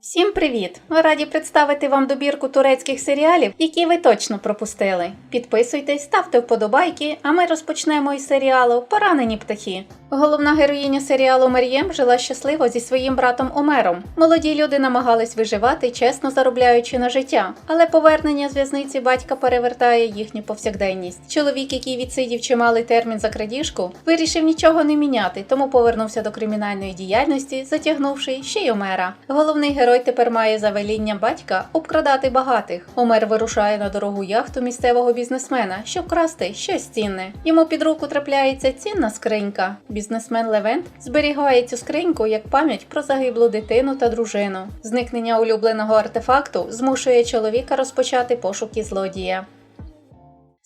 Всім привіт! Ми раді представити вам добірку турецьких серіалів, які ви точно пропустили. Підписуйтесь, ставте вподобайки, а ми розпочнемо із серіалу Поранені птахи. Головна героїня серіалу Мар'єм жила щасливо зі своїм братом Омером. Молоді люди намагались виживати, чесно заробляючи на життя, але повернення з в'язниці батька перевертає їхню повсякденність. Чоловік, який відсидів чималий термін за крадіжку, вирішив нічого не міняти, тому повернувся до кримінальної діяльності, затягнувши ще й Омера. Головний герой тепер має завеління батька обкрадати багатих. Омер вирушає на дорогу яхту місцевого бізнесмена, щоб красти щось цінне. Йому під руку трапляється цінна скринька. Бізнесмен Левент зберігає цю скриньку як пам'ять про загиблу дитину та дружину. Зникнення улюбленого артефакту змушує чоловіка розпочати пошуки злодія.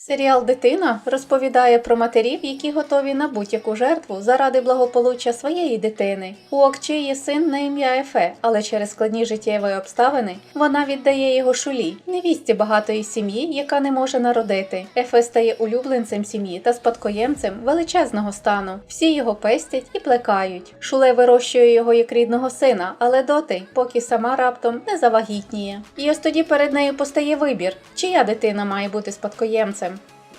Серіал Дитина розповідає про матерів, які готові на будь-яку жертву заради благополуччя своєї дитини. У Окчі є син на ім'я Ефе, але через складні життєві обставини вона віддає його шулі, невісті багатої сім'ї, яка не може народити. Ефе стає улюбленцем сім'ї та спадкоємцем величезного стану. Всі його пестять і плекають. Шуле вирощує його як рідного сина, але доти, поки сама раптом не завагітніє. І ось тоді перед нею постає вибір, чия дитина має бути спадкоємцем.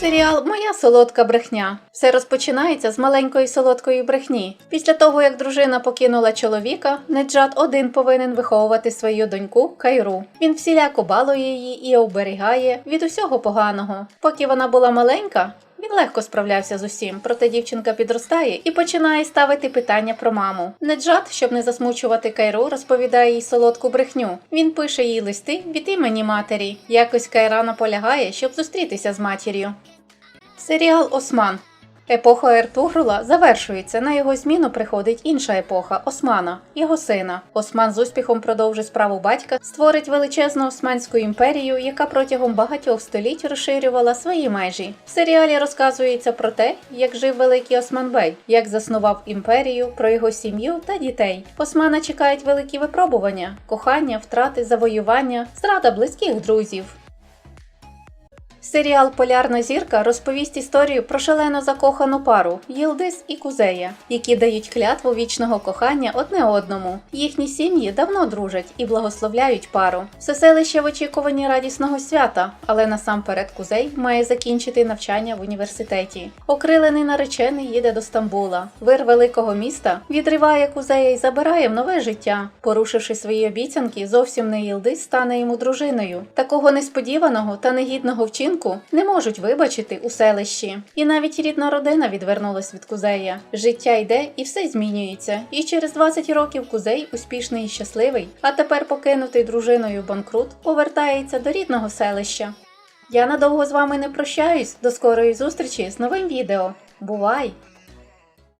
Серіал Моя солодка брехня. Все розпочинається з маленької солодкої брехні. Після того, як дружина покинула чоловіка, Неджат один повинен виховувати свою доньку Кайру. Він всіляко балує її і оберігає від усього поганого. Поки вона була маленька. Він легко справлявся з усім, проте дівчинка підростає і починає ставити питання про маму. Неджат, щоб не засмучувати Кайру, розповідає їй солодку брехню. Він пише їй листи від імені матері. Якось Кайра наполягає, щоб зустрітися з матір'ю. Серіал Осман. Епоха Ертугрула завершується. На його зміну приходить інша епоха Османа, його сина. Осман з успіхом продовжить справу батька, створить величезну Османську імперію, яка протягом багатьох століть розширювала свої межі. В серіалі розказується про те, як жив великий Осман-бей, як заснував імперію, про його сім'ю та дітей. Османа чекають великі випробування: кохання, втрати, завоювання, зрада близьких друзів. Серіал Полярна зірка розповість історію про шалено закохану пару Єлдис і Кузея, які дають клятву вічного кохання одне одному. Їхні сім'ї давно дружать і благословляють пару. Все селище в очікуванні радісного свята, але насамперед Кузей має закінчити навчання в університеті. Окрилений наречений їде до Стамбула. Вир великого міста відриває Кузея і забирає в нове життя. Порушивши свої обіцянки, зовсім не Єлдис стане йому дружиною. Такого несподіваного та негідного вчинку не можуть вибачити у селищі. І навіть рідна родина відвернулась від кузея. Життя йде і все змінюється. І через 20 років кузей, успішний і щасливий, а тепер покинутий дружиною банкрут, повертається до рідного селища. Я надовго з вами не прощаюсь. До скорої зустрічі з новим відео. Бувай!